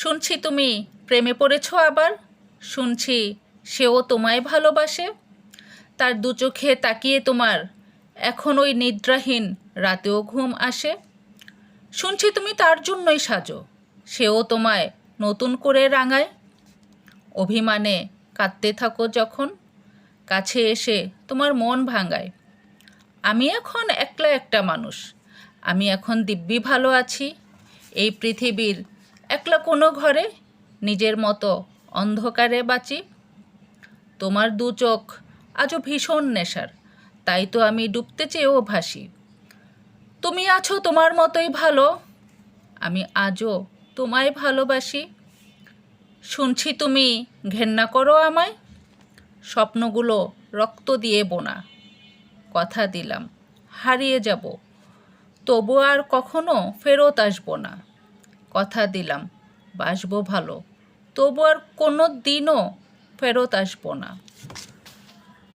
শুনছি তুমি প্রেমে পড়েছ আবার। শুনছি সেও তোমায় ভালোবাসে। তার দু চোখে তাকিয়ে তোমার এখন ওই নিদ্রাহীন রাতেও ঘুম আসে। শুনছি তুমি তার জন্যই সাজো, সেও তোমায় নতুন করে রাঙায়। অভিমানে কাঁদতে থাকো যখন, কাছে এসে তোমার মন ভাঙায়। আমি এখন একলা একটা মানুষ, আমি এখন দিব্যি ভালো আছি। এই পৃথিবীর একলা কোনো ঘরে নিজের মতো অন্ধকারে বাঁচি? তোমার দু চোখ আজও ভীষণ নেশার, তাই তো আমি ডুবতে চেয়েও ভাসি। তুমি আছো তোমার মতোই ভালো, আমি আজও তোমায় ভালোবাসি। শুনছি তুমি ঘেন্না করো আমায়, স্বপ্নগুলো রক্ত দিয়ে বোনা। কথা দিলাম, হারিয়ে যাব, তবু আর কখনো ফেরত আসব না। কথা দিলাম বাসবো ভালো। তবু আর কোনো দিনও ফেরত আসব না।